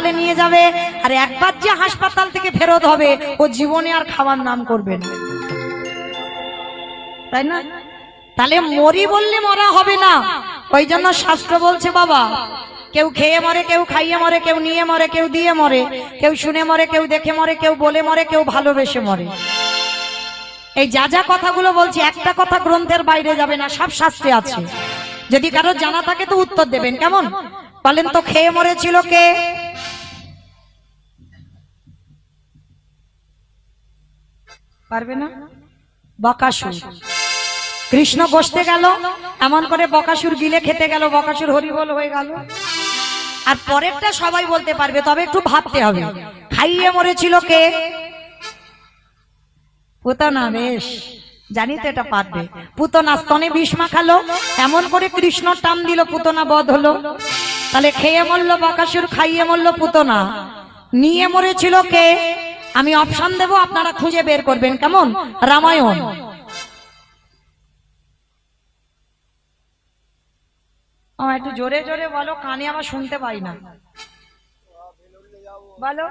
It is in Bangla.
হাসপাতালে নিয়ে যাবে, আর একবার যে হাসপাতাল থেকে ফেরত হবে, ও জীবনে আর খাওয়ার নাম করবে না। তাই না? তাহলে মরি বললে মরা হবে না। ওই জন্য শাস্ত্র বলছে, বাবা, কেউ খেয়ে মরে, কেউ খাইয়ে মরে, কেউ নিয়ে মরে, কেউ দিয়ে মরে, কেউ শুনে মরে, কেউ দেখে মরে, কেউ বলে মরে, কেউ ভালোবেসে মরে। এই যা যা কথাগুলো বলছি, একটা কথা গ্রন্থের বাইরে যাবে না, সব শাস্ত্রে আছে। যদি কারও জানা থাকে তো উত্তর দেবেন, কেমন? বলেন তো, খেয়ে মরেছিল কে? পারবে না? বকাসুর কৃষ্ণ বসতে গেল, এমন করে বকাসুর গিলে খেতে গেল বকাসুর হরিবল হয়ে গেল। আর পরেরটা সবাই বলতে পারবে, তবে একটু ভাবতে হবে। খাইয়ে মরেছিল কে? পুতনা বেশ। জানি তো এটা পারবে। পুতনা স্তনে বিষ মাখালো, এমন করে কৃষ্ণ টান দিল পুতনা বধ হলো। তাহলে খেয়ে মরলো বকাসুর খাইয়ে মরলো পুতনা নিয়ে মরেছিল কে? আমি অপশন দেব, আপনারা খুঁজে বের করবেন। কেমন? রামায়ণ। একটু জোরে জোরে বলো, কানে আমার শুনতে পাই না। বলো।